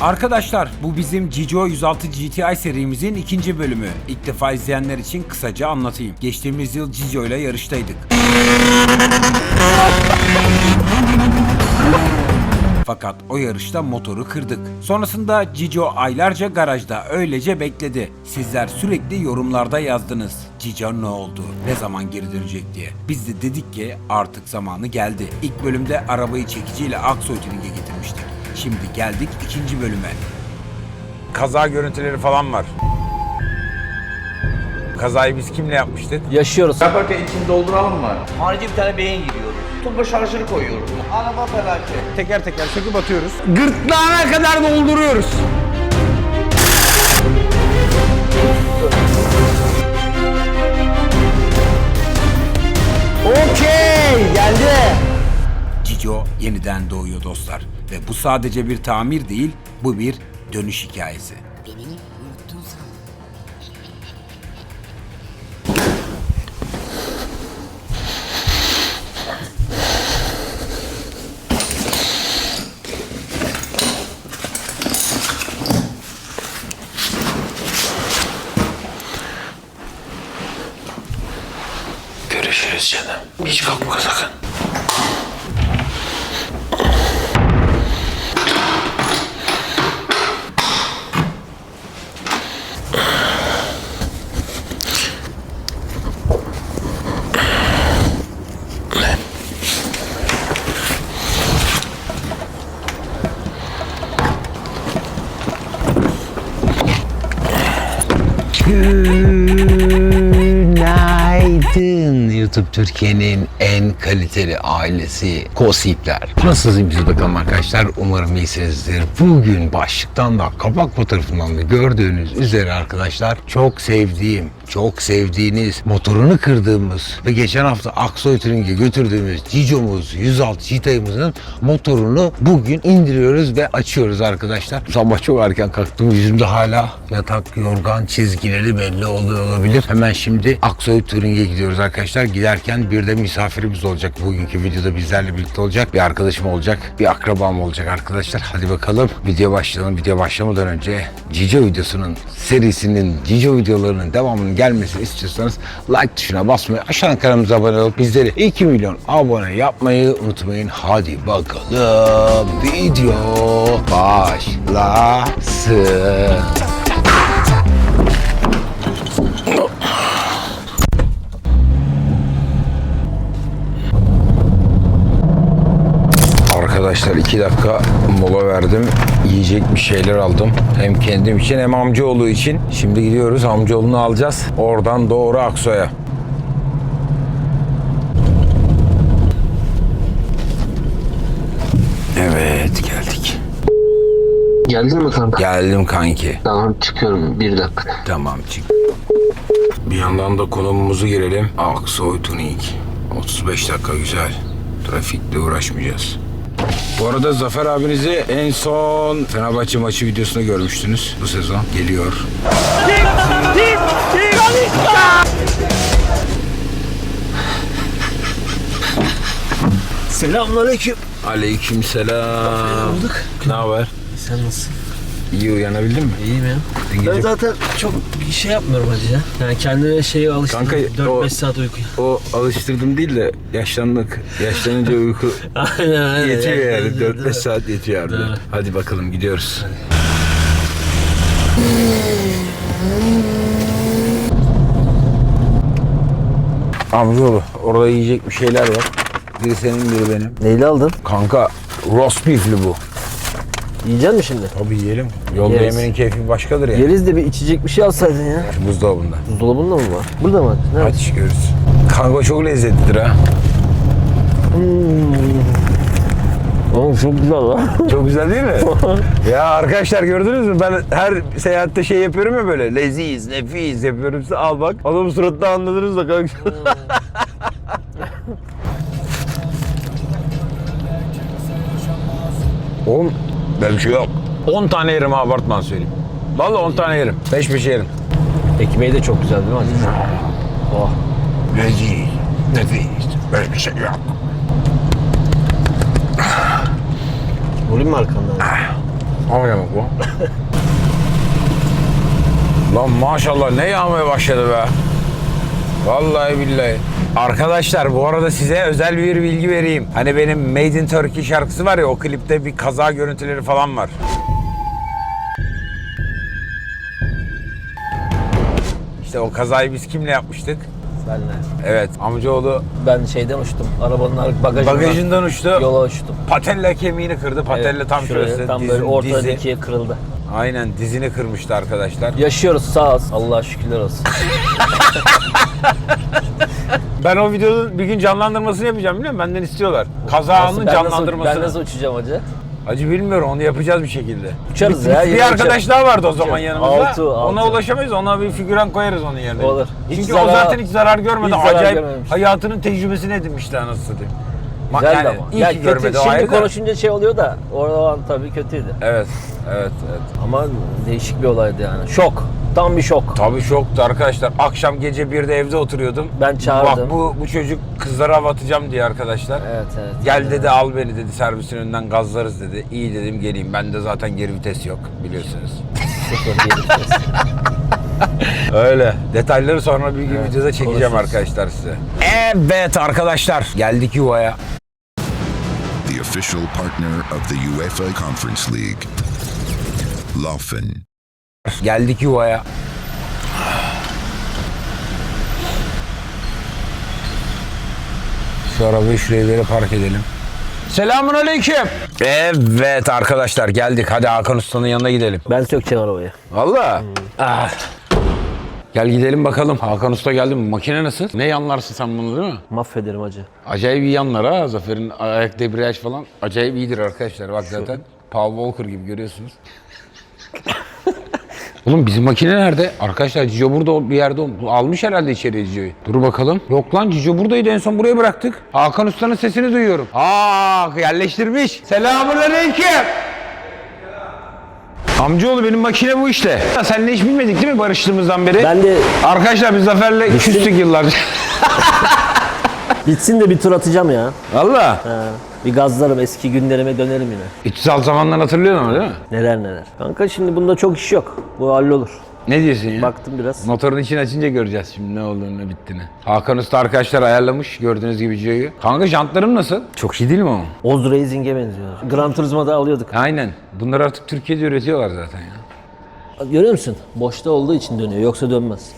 Arkadaşlar bu bizim Cicio 106 GTI serimizin ikinci bölümü. İlk defa izleyenler için kısaca anlatayım. Geçtiğimiz yıl Cicio ile yarıştaydık. Fakat o yarışta motoru kırdık. Sonrasında Cicio aylarca garajda öylece bekledi. Sizler sürekli yorumlarda yazdınız. Cicio ne oldu? Ne zaman geri dönecek diye. Biz de dedik ki artık zamanı geldi. İlk bölümde arabayı çekiciyle Aksoy Tuning'e getirmiştik. Şimdi geldik ikinci bölüme. Kaza görüntüleri falan var. Kazayı biz kimle yapmıştık? Yaşıyoruz. Yaparken içini dolduralım mı? Harici bir tane beyin giriyoruz. Turbo şarjını koyuyoruz. Araba felaket. Teker teker söküp atıyoruz. Gırtlağına kadar dolduruyoruz. Okey geldi. Cicio yeniden doğuyor dostlar. Ve bu sadece bir tamir değil, bu bir dönüş hikayesi. Görüşürüz canım. Hiç kalkma sakın. YouTube Türkiye'nin en kaliteli ailesi Kosipler. Nasılsınız biz bakalım arkadaşlar? Umarım iyisinizdir. Bugün başlıktan da kapak fotoğrafından da gördüğünüz üzere arkadaşlar çok sevdiğim, çok sevdiğiniz, motorunu kırdığımız ve geçen hafta Aksoy Tuning'e götürdüğümüz Cicomuz 106 Cita'mızın motorunu bugün indiriyoruz ve açıyoruz arkadaşlar. Sabah çok erken kalktım. Yüzümde hala yatak, yorgan çizgileri belli oluyor olabilir. Hemen şimdi Aksoy Touring'e gidiyoruz arkadaşlar. Giderken bir de misafirimiz olacak. Bugünkü videoda bizlerle birlikte olacak. Bir arkadaşım olacak. Bir akrabam olacak arkadaşlar. Hadi bakalım video başlayalım. Video başlamadan önce Cico videosunun serisinin Cico videolarının devamının gelmesini istiyorsanız like tuşuna basmayı, aşağıdan kanalımıza abone olup bizleri 2 milyon abone yapmayı unutmayın. Hadi bakalım video başlasın. Arkadaşlar iki dakika mola verdim. Yiyecek bir şeyler aldım. Hem kendim için hem amcaoğlu için. Şimdi gidiyoruz amcaoğlunu alacağız. Oradan doğru Aksoy'a. Evet geldik. Geldin mi kanka? Geldim kanki. Tamam çıkıyorum bir dakika. Tamam çık. Bir yandan da konumumuzu girelim. Aksoy Tuning. 35 dakika güzel. Trafikle uğraşmayacağız. Bu arada Zafer abinizi en son Fenerbahçe maçı videosunda görmüştünüz. Bu sezon geliyor. Selamünaleyküm. Aleyküm selam. Ne haber? Sen nasılsın? İyi uyanabildin mi? İyiyim ya. Dün Ben gece zaten çok şey yapmıyorum hacı ya. Yani kendime şeyi alıştırdım. Kanka, 4-5 o- saat uykuya. o alıştırdım değil de yaşlandık. Yaşlanınca uyku aynen aynen. yetiyor yani. Değil mi? 4-5 saat yetiyor harbiden. Doğru. Hadi bakalım gidiyoruz. Amcaoğlu orada yiyecek bir şeyler var. Biri senin biri benim. Neyle aldın? Kanka roast beef'li bu. Yiyecek misin şimdi? Tabii yiyelim. Yolda Yeriz. yemenin keyfi başkadır ya. Yeriz de bir içecek bir şey alsaydın ya. Şu buzdolabında. Buzdolabında mı var? Burada mı? Nerede? Hadi çıkıyoruz. Kanka çok lezzetlidir ha. Oğlum çok güzel lan. Çok güzel değil mi? ya arkadaşlar gördünüz mü? Ben her seyahatte şey yapıyorum ya böyle. Leziz, nefis yapıyorum. Size al bak. Adamın suratını anladınız da kanka. Böyle bir şey yok. 10 tane yerim ha abartman söyleyeyim. Vallahi 10 tane yerim. 5 5 yerim. Ekmeği de çok güzel değil mi hacı? Oh. Leziz, nefis. Hiçbir şey yok. Vurayım mı arkandan? O ne demek bu? Lan maşallah ne yağmaya başladı be. Vallahi billahi. Arkadaşlar bu arada size özel bir bilgi vereyim. Hani benim Made in Turkey şarkısı var ya o klipte bir kaza görüntüleri falan var. İşte o kazayı biz kimle yapmıştık? Benle. Evet amcaoğlu Ben şeyden uçtum. Arabanın ar- bagajından. bagajından uçtu. Yola uçtum. Patella kemiğini kırdı. Patella Evet, tam şurası. Tam dizin- böyle ortadan dizi. ikiye kırıldı. Aynen dizini kırmıştı arkadaşlar. Yaşıyoruz sağ ol. Allah'a şükürler olsun. Ben o videonun bir gün canlandırmasını yapacağım biliyor musun? Benden istiyorlar. Kaza Nasıl- anının ben nasıl, canlandırmasını. ben nasıl uçacağım hacı? Hacı bilmiyorum onu yapacağız bir şekilde. Uçarız bir, ya, Bir, yine arkadaş uçarız. daha vardı o zaman Uçarız. yanımızda. Altı, Ona altı. ulaşamayız. Ona bir figüran koyarız onun yerine. Olur. Hiç Çünkü o zarar- zaten hiç zarar görmedi. hiç zarar Acayip görmemiş. hayatının tecrübesini edinmişti anasını satayım. Ma- Güzeldi yani ama. iyi Ya ki kötü, görmedi o şimdi ayrı da. konuşunca şey oluyor da orada o an tabii kötüydü. Evet, evet, evet. Ama değişik bir olaydı yani. Şok. Tam bir şok. Tabii şoktu arkadaşlar. Akşam gece birde evde oturuyordum. Ben çağırdım. Bak bu, bu çocuk kızlara hava atacağım diye arkadaşlar. Evet evet. Gel dedi al beni dedi servisin önünden gazlarız dedi. İyi dedim geleyim. Bende zaten geri vites yok biliyorsunuz. Sıfır geri vites. Öyle. Detayları sonra bir gün videoda çekeceğim konuşuruz. arkadaşlar size. Evet arkadaşlar geldik yuvaya. the official partner of the UEFA Conference League. Laufen. Geldik yuvaya. Şu arabayı şuraya böyle park edelim. Selamun aleyküm. Evet arkadaşlar geldik. Hadi Hakan Usta'nın yanına gidelim. Ben sökeceğim arabayı. Valla. Ah. Gel gidelim bakalım. Hakan Usta geldi mi? Makine nasıl? Ne yanlarsın sen bunu değil mi? Mahvederim hacı. Acayip iyi yanlar ha. Zafer'in ayak debriyaj falan acayip iyidir arkadaşlar. Bak zaten Paul Walker gibi görüyorsunuz. Oğlum bizim makine nerede? Arkadaşlar Cicio burada bir yerde. Almış herhalde içeriye Cicio'yu. Dur bakalım. Yok lan Cicio buradaydı en son buraya bıraktık. Hakan Usta'nın sesini duyuyorum. Aa yerleştirmiş. Selamünaleyküm. Amcaoğlu benim makine bu işte. Ya Seninle hiç bilmedik değil mi barıştığımızdan beri? Ben de Arkadaşlar biz Zafer'le küstük yıllarca. bitsin de bir tur atacağım ya. Valla. Bir gazlarım eski günlerime dönerim yine. 306 zamandan hatırlıyorsun ama değil mi? Neler neler. Kanka şimdi bunda çok iş yok. Bu hallolur. Ne diyorsun ya? Baktım biraz. Motorun içini açınca göreceğiz şimdi ne olduğunu ne bittiğini. Hakan Usta arkadaşlar ayarlamış gördüğünüz gibi Gio'yu. Kanka jantlarım nasıl? Çok iyi değil mi o? Oz Racing'e benziyor. Gran Turismo'da alıyorduk. Aynen. Bunları artık Türkiye'de üretiyorlar zaten ya. Görüyor musun? Boşta olduğu için dönüyor. Yoksa dönmez.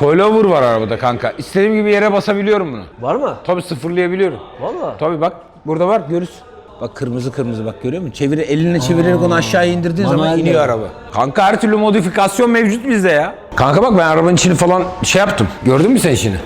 Coilover var arabada kanka. İstediğim gibi yere basabiliyorum bunu. Var mı? Tabii sıfırlayabiliyorum. Valla. Tabii bak burada var görürsün. Bak kırmızı kırmızı bak görüyor musun? Çeviri eline çevirerek onu aşağıya indirdiğin zaman manuel iniyor de. araba. Kanka her türlü modifikasyon mevcut bizde ya. Kanka bak ben arabanın içini falan şey yaptım. Gördün mü sen içini?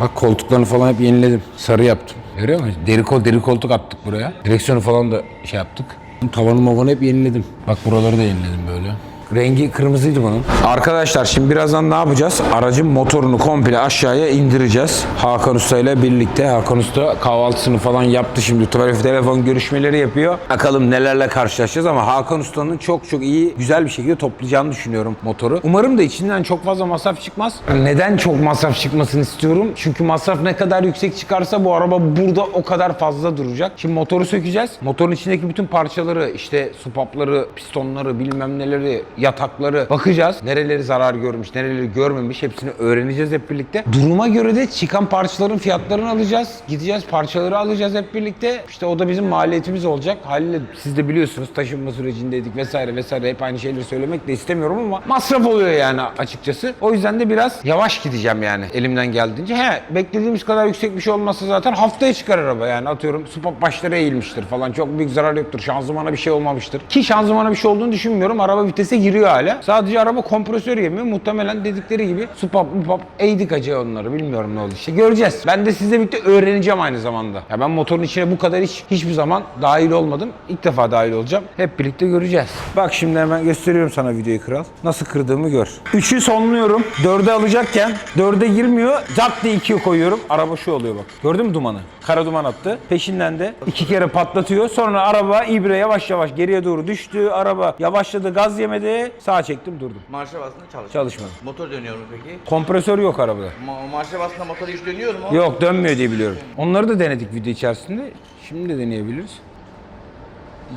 Bak koltuklarını falan hep yeniledim. Sarı yaptım. Görüyor musun? Deri, kol, deri koltuk attık buraya. Direksiyonu falan da şey yaptık. Tavanı mavanı hep yeniledim. Bak buraları da yeniledim böyle. Rengi kırmızıydı bunun. Arkadaşlar şimdi birazdan ne yapacağız? Aracın motorunu komple aşağıya indireceğiz. Hakan Usta ile birlikte. Hakan Usta kahvaltısını falan yaptı şimdi. Telefon, telefon görüşmeleri yapıyor. Bakalım nelerle karşılaşacağız ama Hakan Usta'nın çok çok iyi, güzel bir şekilde toplayacağını düşünüyorum motoru. Umarım da içinden çok fazla masraf çıkmaz. Neden çok masraf çıkmasını istiyorum? Çünkü masraf ne kadar yüksek çıkarsa bu araba burada o kadar fazla duracak. Şimdi motoru sökeceğiz. Motorun içindeki bütün parçaları, işte supapları, pistonları, bilmem neleri, yatakları bakacağız. Nereleri zarar görmüş, nereleri görmemiş hepsini öğreneceğiz hep birlikte. Duruma göre de çıkan parçaların fiyatlarını alacağız. Gideceğiz parçaları alacağız hep birlikte. İşte o da bizim maliyetimiz olacak. Haliyle siz de biliyorsunuz taşınma sürecindeydik vesaire vesaire hep aynı şeyleri söylemek de istemiyorum ama masraf oluyor yani açıkçası. O yüzden de biraz yavaş gideceğim yani elimden geldiğince. He beklediğimiz kadar yüksek bir şey olmazsa zaten haftaya çıkar araba yani atıyorum supap başları eğilmiştir falan çok büyük zarar yoktur. Şanzımana bir şey olmamıştır. Ki şanzımana bir şey olduğunu düşünmüyorum. Araba vitese giriyor hala. Sadece araba kompresör yemiyor. Muhtemelen dedikleri gibi supap mupap eğdik acı onları. Bilmiyorum ne oldu işte. Göreceğiz. Ben de sizle birlikte öğreneceğim aynı zamanda. Ya ben motorun içine bu kadar hiç hiçbir zaman dahil olmadım. İlk defa dahil olacağım. Hep birlikte göreceğiz. Bak şimdi hemen gösteriyorum sana videoyu kral. Nasıl kırdığımı gör. 3'ü sonluyorum. 4'e alacakken 4'e girmiyor. Zat diye 2'ye koyuyorum. Araba şu oluyor bak. Gördün mü dumanı? Kara duman attı. Peşinden de iki kere patlatıyor. Sonra araba ibre yavaş yavaş geriye doğru düştü. Araba yavaşladı, gaz yemedi. Ve sağa çektim durdum. Marşa bastığında çalışıyor. Çalışmadı. Motor dönüyor mu peki? Kompresör yok arabada. Ma- marşa bastığında motor hiç dönüyor mu? Yok dönmüyor diye biliyorum. Onları da denedik video içerisinde. Şimdi de deneyebiliriz.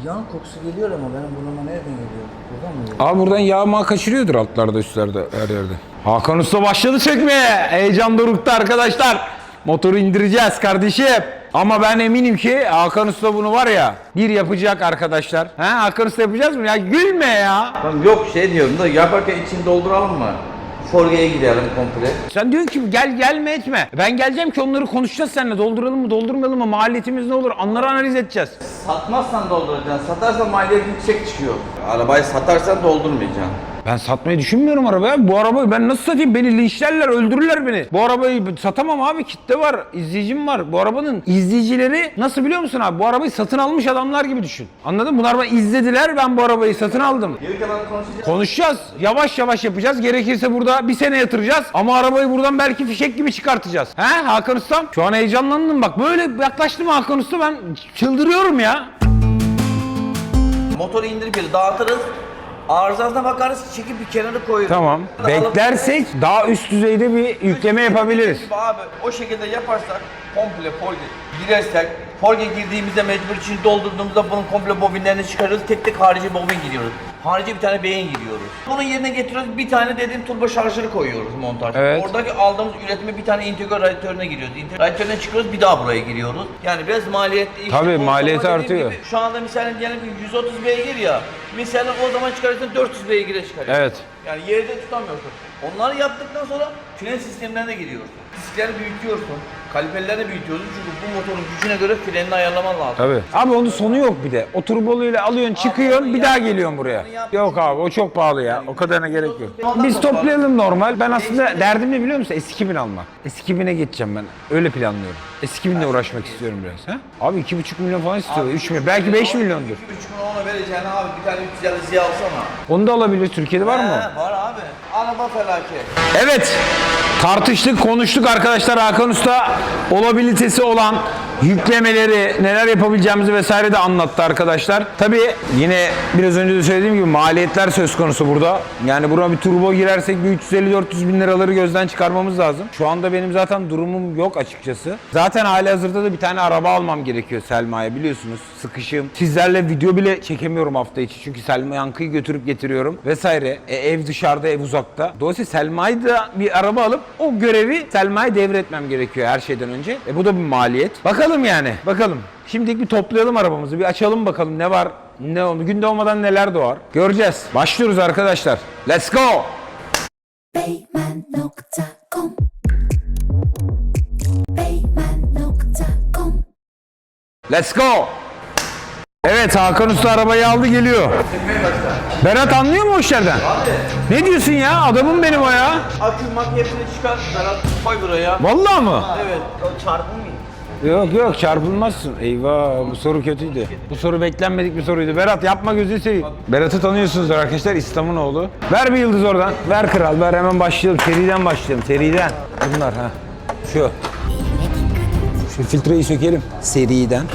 Yağ kokusu geliyor ama benim burnuma nereden geliyor? Buradan mı geliyor? Abi buradan yağ mağ kaçırıyordur altlarda üstlerde her yerde. Hakan Usta başladı çekmeye. Heyecan dorukta arkadaşlar. Motoru indireceğiz kardeşim. Ama ben eminim ki Hakan Usta bunu var ya bir yapacak arkadaşlar. Ha Hakan Usta yapacağız mı? Ya gülme ya. Lan yok şey diyorum da yaparken içini dolduralım mı? Forge'ye gidelim komple. Sen diyorsun ki gel gelme etme. Ben geleceğim ki onları konuşacağız seninle. Dolduralım mı doldurmayalım mı? Maliyetimiz ne olur? Onları analiz edeceğiz. Satmazsan dolduracaksın. Satarsan maliyet yüksek çıkıyor. Arabayı satarsan doldurmayacaksın. Ben satmayı düşünmüyorum arabaya. Bu arabayı ben nasıl satayım? Beni linçlerler, öldürürler beni. Bu arabayı satamam abi. Kitle var, izleyicim var. Bu arabanın izleyicileri nasıl biliyor musun abi? Bu arabayı satın almış adamlar gibi düşün. Anladın mı? Bunlar bana izlediler. Ben bu arabayı satın aldım. Geri konuşacağız. Konuşacağız. Yavaş yavaş yapacağız. Gerekirse burada bir sene yatıracağız. Ama arabayı buradan belki fişek gibi çıkartacağız. He Hakan Ustam? Şu an heyecanlandım bak. Böyle yaklaştım Hakan Usta ben çıldırıyorum ya. Motoru indirip dağıtırız. Arızasına bakarız, çekip bir kenara koyarız. Tamam. Beklersek daha üst düzeyde bir yükleme yapabiliriz. Gibi Abi o şekilde yaparsak komple forge girersek forge girdiğimizde mecbur için doldurduğumuzda bunun komple bobinlerini çıkarıyoruz. Tek tek harici bobin giriyoruz. Harici bir tane beyin giriyoruz. Bunun yerine getiriyoruz bir tane dediğim turbo şarjörü koyuyoruz montaj. Evet. Oradaki aldığımız üretime bir tane integral radyatörüne giriyoruz. Radyatörüne çıkıyoruz bir daha buraya giriyoruz. Yani biraz maliyetli iş. Tabii, maliyeti artıyor. gibi Şu anda misalen diyelim ki 130 beygir ya. Misalen o zaman çıkarırsan 400 beygire çıkarıyorsun. Evet. Yani yerde tutamıyorsun. Onları yaptıktan sonra fren sistemlerine giriyorsun. Diskleri büyütüyorsun. Kaliperlerini büyütüyorsun çünkü bu motorun gücüne göre frenini ayarlaman lazım. Tabii. Abi onun sonu yok bir de. O turboluyla alıyorsun, çıkıyorsun, bir daha geliyorsun buraya. Yok abi o çok pahalı ya. O kadarına gerek yok. Biz toplayalım normal. Ben aslında derdim ne biliyor musun? S2000 almak. S2000'e geçeceğim ben. Öyle planlıyorum. S2000'le uğraşmak istiyorum biraz. Ha? Abi 2,5 milyon falan istiyor. 3 milyon. Belki 5 milyondur. 2,5 milyon ona vereceğine abi bir tane 350 ziya alsana. Onu da alabilir. Türkiye'de var mı? o? He, var abi. Araba felaket. Evet. Tartıştık, konuştuk arkadaşlar. Hakan Usta olabilitesi olan yüklemeleri, neler yapabileceğimizi vesaire de anlattı arkadaşlar. Tabii yine biraz önce de söylediğim gibi maliyetler söz konusu burada. Yani buna bir turbo girersek bir 350-400 bin liraları gözden çıkarmamız lazım. Şu anda benim zaten durumum yok açıkçası. Zaten hali hazırda da bir tane araba almam gerekiyor Selma'ya biliyorsunuz. Sıkışım. Sizlerle video bile çekemiyorum hafta içi. Çünkü Selma Yankı'yı götürüp getiriyorum vesaire. E, ev dışarıda, ev uzakta. Dolayısıyla Selma'yı da bir araba alıp o görevi Selma'ya devretmem gerekiyor her şeyden önce. E bu da bir maliyet. Bakalım yani. Bakalım. Şimdilik bir toplayalım arabamızı. Bir açalım bakalım ne var, ne oldu. Gün doğmadan neler doğar. Göreceğiz. Başlıyoruz arkadaşlar. Let's go. Let's go. Evet Hakan Usta arabayı aldı geliyor. Berat anlıyor mu o işlerden? Ne diyorsun ya? Adamım benim o ya. Akü mak hepsini çıkar. Berat koy buraya. Vallahi mı? Evet. O çarpılmıyor. Yok yok çarpılmazsın. Eyvah bu soru kötüydü. Bu soru beklenmedik bir soruydu. Berat yapma gözünü seveyim. Berat'ı tanıyorsunuz arkadaşlar İslam'ın oğlu. Ver bir yıldız oradan. Ver kral ver hemen başlayalım. Seriden başlayalım seriden. Bunlar ha. Şu. Şu filtreyi sökelim. Seriden.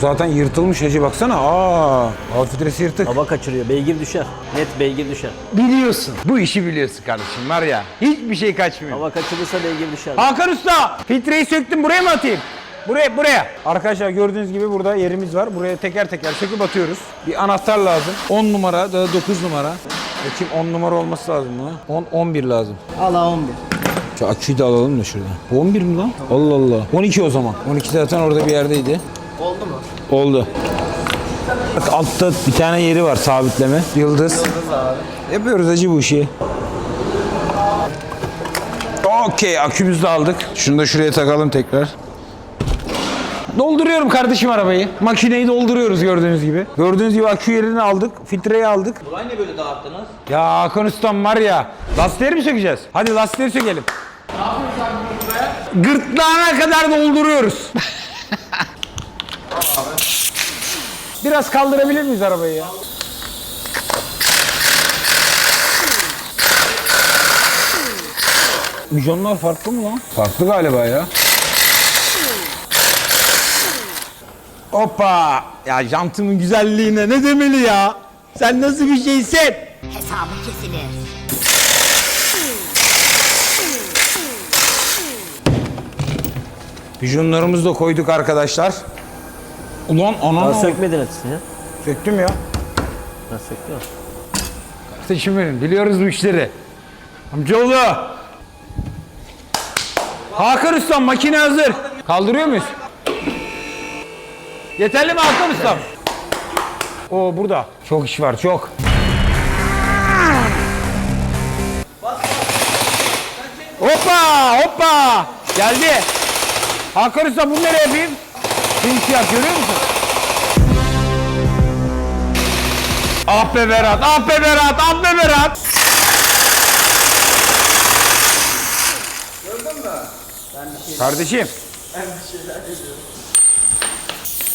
Zaten yırtılmış hacı baksana. Aa, hava filtresi yırtık. Hava kaçırıyor. Beygir düşer. Net beygir düşer. Biliyorsun. Bu işi biliyorsun kardeşim var ya. Hiçbir şey kaçmıyor. Hava kaçırırsa beygir düşer. Hakan Usta filtreyi söktüm buraya mı atayım? Buraya buraya. Arkadaşlar gördüğünüz gibi burada yerimiz var. Buraya teker teker söküp atıyoruz. Bir anahtar lazım. 10 numara da 9 numara. Bakayım 10 numara olması lazım buna. 10 11 lazım. Allah 11. Şu aküyü de alalım da şuradan. Bu 11 mi lan? Allah Allah. 12 o zaman. 12 zaten orada bir yerdeydi. Oldu mu? Oldu. Bak altta bir tane yeri var sabitleme. Yıldız. Yıldız abi. Yapıyoruz acı bu işi. Okey akümüzü de aldık. Şunu da şuraya takalım tekrar. Dolduruyorum kardeşim arabayı. Makineyi dolduruyoruz gördüğünüz gibi. Gördüğünüz gibi akü yerini aldık. Filtreyi aldık. Burayı ne böyle dağıttınız? Ya Hakan Ustam var ya. Lastikleri mi sökeceğiz? Hadi lastikleri sökelim. Gırtlağına kadar dolduruyoruz. Biraz kaldırabilir miyiz arabayı ya? Milyonlar farklı mı lan? Farklı galiba ya. Hoppa! Ya jantımın güzelliğine ne demeli ya? Sen nasıl bir şeysin? Hesabı kesilir. Pijonlarımızı da koyduk arkadaşlar. Ulan ana Daha oldu? sökmedin açısını ya. Söktüm ya. Ben söktüm. Kardeşim benim biliyoruz bu işleri. Amcaoğlu. Hakan Ustam makine hazır. Kaldırıyor muyuz? Yeterli mi Hakan Ustam? O burada. Çok iş var çok. Hoppa hoppa. Geldi. Hakan Usta bunu nereye yapayım? Simsiyah görüyor musun? Ah be Berat, ah be Berat, ah be Berat. Gördün mü? Kardeşim.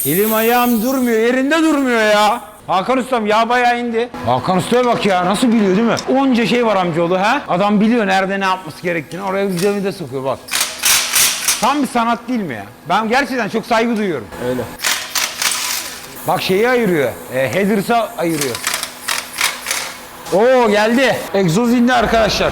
Elim ayağım durmuyor, yerinde durmuyor ya. Hakan Ustam yağ bayağı indi. Hakan Usta'ya bak ya nasıl biliyor değil mi? Onca şey var amcaoğlu ha. Adam biliyor nerede ne yapması gerektiğini. Oraya güzel de sokuyor bak. Tam bir sanat değil mi ya? Ben gerçekten çok saygı duyuyorum. Öyle. Bak şeyi ayırıyor. E, headers'a ayırıyor. Oo geldi. Egzoz indi arkadaşlar.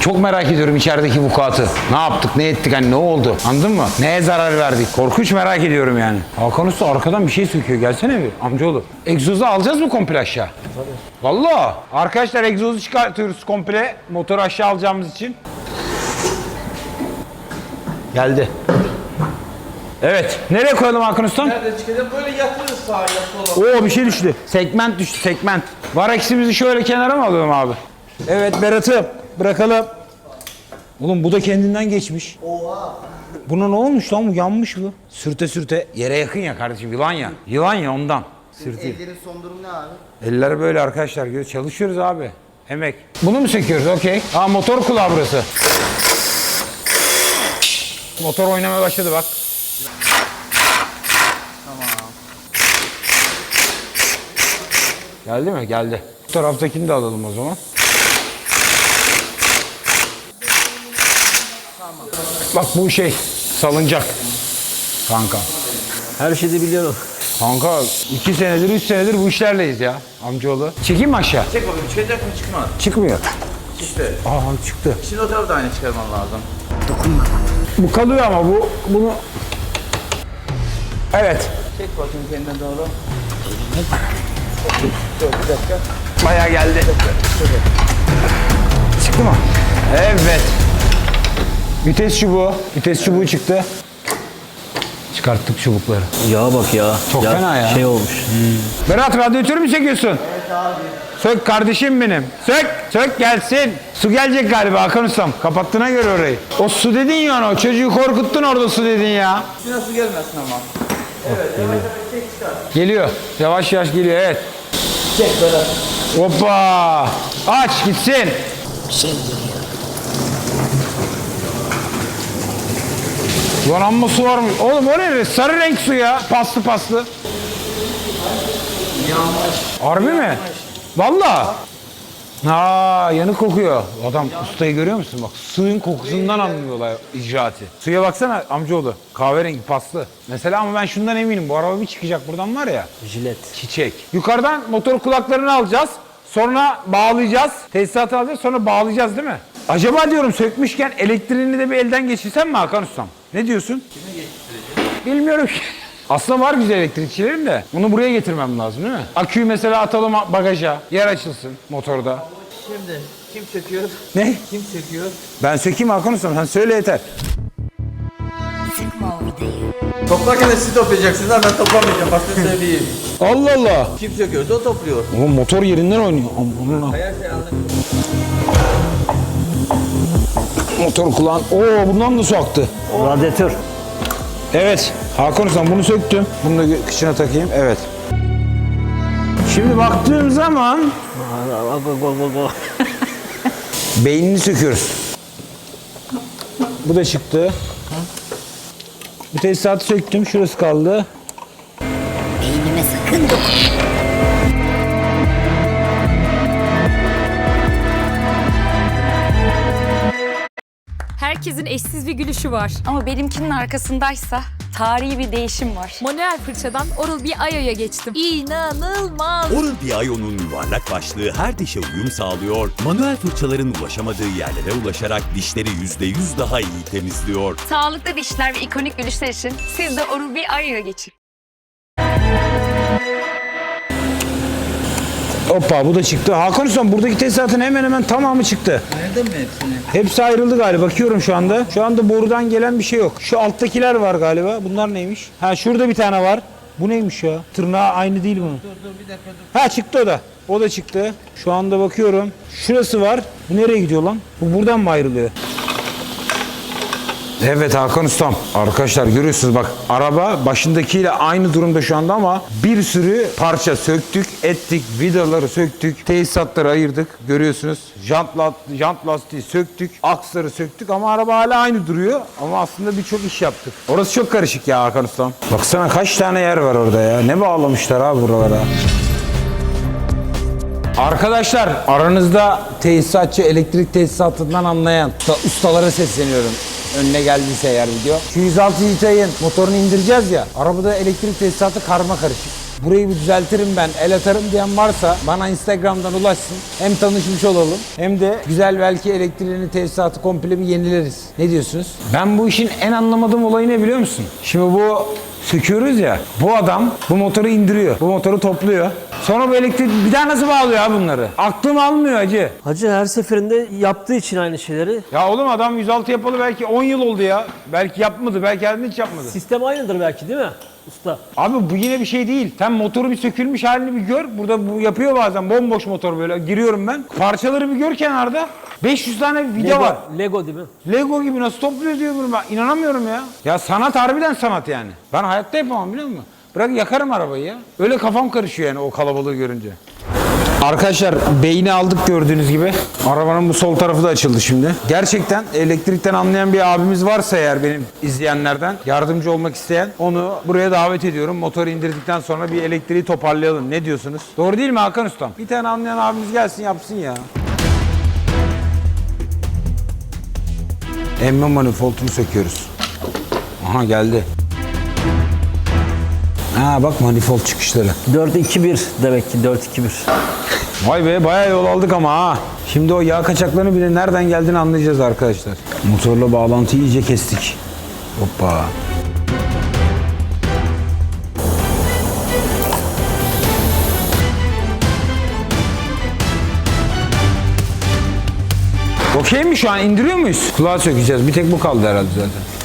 Çok merak ediyorum içerideki vukuatı. Ne yaptık, ne ettik, hani ne oldu? Anladın mı? Neye zarar verdik? Korkunç merak ediyorum yani. Hakan Usta arkadan bir şey söküyor. Gelsene bir amcaoğlu. Egzozu alacağız mı komple aşağı? Valla. Arkadaşlar egzozu çıkartıyoruz komple. Motoru aşağı alacağımız için. Geldi. Evet. Nereye koyalım Hakan Usta? Nerede çıkacak? Böyle yatırırız sağa sola. Oo bir şey düştü. Segment düştü segment. Var eksimizi şöyle kenara mı alalım abi? Evet Berat'ım bırakalım. Oğlum bu da kendinden geçmiş. Oha. Buna ne olmuş lan bu yanmış bu. Sürte sürte. Yere yakın ya kardeşim yılan ya. Yılan ya ondan. Sürtüyor. Ellerin son durumu ne abi? Eller böyle arkadaşlar. Gör- Çalışıyoruz abi. Emek. Bunu mu söküyoruz? Okey. Aa motor kulağı burası. Motor oynamaya başladı bak. Geldi mi? Geldi. Bu taraftakini de alalım o zaman. Bak bu şey salıncak. Kanka. Her şeyi biliyorum. Kanka iki senedir, üç senedir bu işlerleyiz ya amcaoğlu. Çekeyim mi aşağı? Çek bakayım çıkacak mı çıkmaz. Çıkmıyor. Çıktı. Aa çıktı. Şimdi o tarafı da aynı çıkarman lazım. Bu kalıyor ama bu bunu Evet. Çek bakayım kendine doğru. Bayağı geldi. Çıktı mı? Evet. Vites çubuğu. Vites çubuğu çıktı. Çıkarttık çubukları. Yağa bak ya. Çok fena ya. Şey olmuş. Berat radyatörü mü çekiyorsun? Evet abi. Sök kardeşim benim. Sök, sök gelsin. Su gelecek galiba Hakan Ustam. Kapattığına göre orayı. O su dedin ya ona. Çocuğu korkuttun orada su dedin ya. Üstüne su gelmesin ama. Geliyor. Yavaş yavaş geliyor evet. Çek böyle. Hoppa. Aç gitsin. Şey geliyor. Ulan amma su var mı? Oğlum o ne? Sarı renk su ya. Paslı paslı. Harbi mi? Valla. Ha yanık kokuyor. Adam ustayı görüyor musun? Bak suyun kokusundan anlıyorlar icraatı. Suya baksana amcaoğlu. Kahverengi paslı. Mesela ama ben şundan eminim. Bu araba bir çıkacak buradan var ya. Jilet. Çiçek. Yukarıdan motor kulaklarını alacağız. Sonra bağlayacağız. Tesisatı alacağız. Sonra bağlayacağız değil mi? Acaba diyorum sökmüşken elektriğini de bir elden geçirsem mi Hakan Ustam? Ne diyorsun? Bilmiyorum ki. Aslında var güzel elektrikçilerim de. Bunu buraya getirmem lazım değil mi? Aküyü mesela atalım bagaja. Yer açılsın motorda. Şimdi kim çekiyor? Ne? Kim çekiyor? Ben sökeyim Hakan Ustam. Sen söyle yeter. Sıkma. Toplarken de siz toplayacaksınız ha ben toplamayacağım başka söyleyeyim. Allah Allah. Kim çekiyorsa o topluyor. Oğlum motor yerinden oynuyor. Aman Her şey anlık. Motor kulağın. Oo bundan da su aktı. Radyatör. Evet. Hakan Ustam bunu söktüm. Bunu da kışına takayım. Evet. Şimdi baktığım zaman Bak bak bak bak bak. beynini söküyoruz. Bu da çıktı. Bu tesisatı söktüm. Şurası kaldı. Beynime sakın dokunma. Herkesin eşsiz bir gülüşü var. Ama benimkinin arkasındaysa tarihi bir değişim var. Manuel fırçadan Oral-B Ayo'ya geçtim. İnanılmaz. Oral-B Io'nun yuvarlak başlığı her dişe uyum sağlıyor, manuel fırçaların ulaşamadığı yerlere ulaşarak dişleri %100 daha iyi temizliyor. Sağlıklı dişler ve ikonik gülüşler için siz de Oral-B Ayo'ya geçin. Hoppa bu da çıktı. Hakan Usta buradaki tesisatın hemen hemen tamamı çıktı. Nereden mi hepsini? Hepsi ayrıldı galiba. Bakıyorum şu anda. Şu anda borudan gelen bir şey yok. Şu alttakiler var galiba. Bunlar neymiş? Ha şurada bir tane var. Bu neymiş ya? Tırnağı aynı değil bunun. Dur dur bir dakika dur. Ha çıktı o da. O da çıktı. Şu anda bakıyorum. Şurası var. Bu nereye gidiyor lan? Bu buradan mı ayrılıyor? Evet Hakan Ustam. Arkadaşlar görüyorsunuz bak araba başındakiyle aynı durumda şu anda ama bir sürü parça söktük, ettik, vidaları söktük, tesisatları ayırdık. Görüyorsunuz jant, jant lastiği söktük, aksları söktük ama araba hala aynı duruyor. Ama aslında birçok iş yaptık. Orası çok karışık ya Hakan Ustam. Baksana kaç tane yer var orada ya. Ne bağlamışlar abi buralara. Arkadaşlar aranızda tesisatçı elektrik tesisatından anlayan usta- ustalara sesleniyorum. Önüne geldiyse eğer video. Şu 106 Yitay'ın motorunu indireceğiz ya. Arabada elektrik tesisatı karma karışık. Burayı bir düzeltirim ben, el atarım diyen varsa bana Instagram'dan ulaşsın. Hem tanışmış olalım hem de güzel belki elektriğini tesisatı komple bir yenileriz. Ne diyorsunuz? Ben bu işin en anlamadığım olayı ne biliyor musun? Şimdi bu söküyoruz ya. Bu adam bu motoru indiriyor. Bu motoru topluyor. Sonra bu elektrik bir daha nasıl bağlıyor ha bunları? Aklım almıyor acı. Hacı her seferinde yaptığı için aynı şeyleri. Ya oğlum adam 106 yapalı belki 10 yıl oldu ya. Belki yapmadı, belki halinde hiç yapmadı. Sistem aynıdır belki değil mi usta? Abi bu yine bir şey değil. Sen motoru bir sökülmüş halini bir gör. Burada bu yapıyor bazen bomboş motor böyle giriyorum ben. Parçaları bir gör kenarda. 500 tane Lego, var. Lego değil mi? Lego gibi nasıl topluyor diyor bunu ben. İnanamıyorum ya. Ya sanat harbiden sanat yani. Ben hayatta yapamam biliyor musun? Bırak yakarım arabayı ya. Öyle kafam karışıyor yani o kalabalığı görünce. Arkadaşlar beyni aldık gördüğünüz gibi. Arabanın bu sol tarafı da açıldı şimdi. Gerçekten elektrikten anlayan bir abimiz varsa eğer benim izleyenlerden yardımcı olmak isteyen onu buraya davet ediyorum. Motoru indirdikten sonra bir elektriği toparlayalım. Ne diyorsunuz? Doğru değil mi Hakan Ustam? Bir tane anlayan abimiz gelsin yapsın ya. Emme manifoldunu söküyoruz. Aha geldi. Ha bak manifold çıkışları. 4-2-1 demek ki 4-2-1. Vay be bayağı yol aldık ama ha. Şimdi o yağ kaçaklarını bile nereden geldiğini anlayacağız arkadaşlar. Motorla bağlantıyı iyice kestik. Hoppa. Okey mi şu an indiriyor muyuz? Kulağı sökeceğiz. Bir tek bu kaldı herhalde zaten.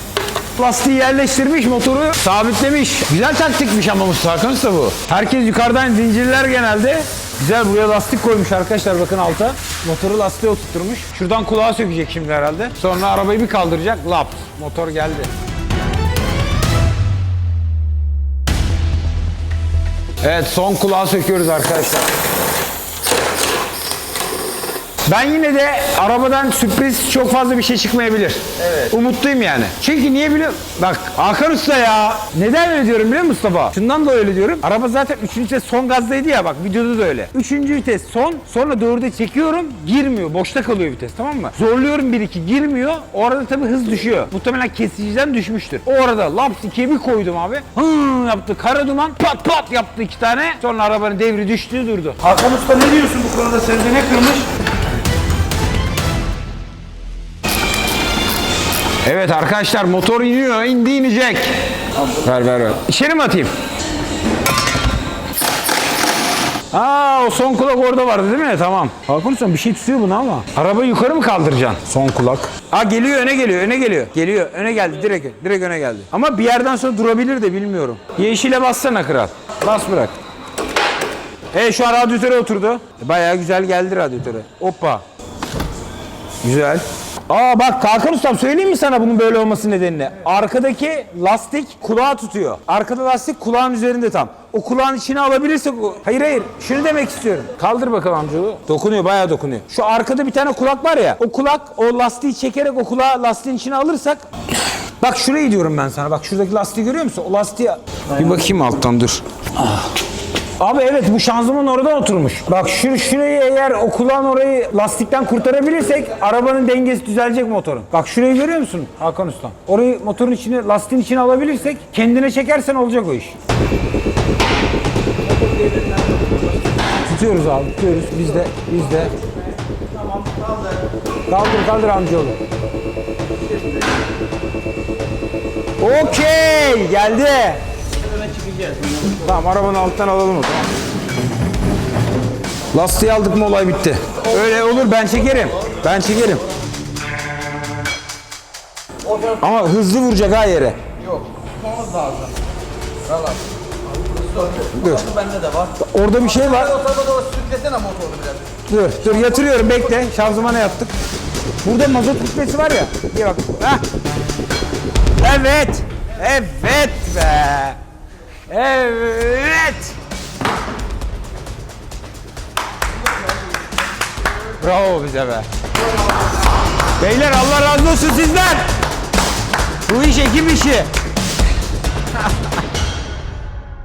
Lastiği yerleştirmiş, motoru sabitlemiş. Güzel taktikmiş ama Mustafa Usta bu. Herkes yukarıdan zincirler genelde. Güzel buraya lastik koymuş arkadaşlar bakın alta. Motoru lastiğe oturtmuş. Şuradan kulağı sökecek şimdi herhalde. Sonra arabayı bir kaldıracak. Lap. Motor geldi. Evet son kulağı söküyoruz arkadaşlar. Ben yine de arabadan sürpriz çok fazla bir şey çıkmayabilir. Evet. Umutluyum yani. Çünkü niye biliyor Bak Hakan Usta ya. Neden öyle diyorum biliyor musun Mustafa? Şundan da öyle diyorum. Araba zaten 3. vites son gazdaydı ya bak videoda da öyle. 3. vites son sonra 4'e çekiyorum girmiyor. Boşta kalıyor vites tamam mı? Zorluyorum 1-2 girmiyor. O arada tabii hız düşüyor. Muhtemelen kesiciden düşmüştür. O arada laps 2'ye bir koydum abi. Hıı yaptı. Kara duman pat pat yaptı iki tane. Sonra arabanın devri düştü durdu. Hakan Usta ne diyorsun bu konuda? Sence ne kırmış? Evet arkadaşlar motor iniyor, indi inecek. Ver ver ver. İçeri mi atayım? Aa o son kulak orada vardı değil mi? Tamam. Hakan bir şey tutuyor bunu ama. Arabayı yukarı mı kaldıracaksın? Son kulak. Aa geliyor öne geliyor öne geliyor. Geliyor öne geldi direkt direkt öne geldi. Ama bir yerden sonra durabilir de bilmiyorum. Yeşile bassana kral. Bas bırak. E şu an radyatöre oturdu. Bayağı güzel geldi radyatöre. Hoppa. Güzel. Aa bak Hakan Ustam söyleyeyim mi sana bunun böyle olması nedenini? Arkadaki lastik kulağı tutuyor. Arkada lastik kulağın üzerinde tam. O kulağın içine alabilirsek o... Hayır hayır şunu demek istiyorum. Kaldır bakalım amcaoğlu. Dokunuyor bayağı dokunuyor. Şu arkada bir tane kulak var ya. O kulak o lastiği çekerek o kulağı lastiğin içine alırsak... Bak şurayı diyorum ben sana. Bak şuradaki lastiği görüyor musun? O lastiği... Bir bakayım alttan dur. Abi evet bu şanzıman oradan oturmuş. Bak şu şurayı eğer o kulağın orayı lastikten kurtarabilirsek arabanın dengesi düzelecek motorun. Bak şurayı görüyor musun Hakan Usta? Orayı motorun içine lastiğin içine alabilirsek kendine çekersen olacak o iş. Tutuyoruz abi tutuyoruz biz de biz de. Kaldır kaldır amcaoğlu. Okey geldi. Tamam arabanın alttan alalım o zaman. Lastiği aldık mı olay bitti. Öyle olur ben çekerim. Ben çekerim. Ama hızlı vuracak ha yere. Yok. Tutmamız lazım. Valla. Dur. Bende de var. Orada bir şey var. O tarafa doğru sürüklesene motoru biraz. Dur, dur yatırıyorum bekle. Şanzımana yattık. Burada mazot kütlesi var ya. Bir bak. Hah. Evet. Evet be. Evet. Bravo bize be. Beyler Allah razı olsun sizden. Bu iş ekip işi.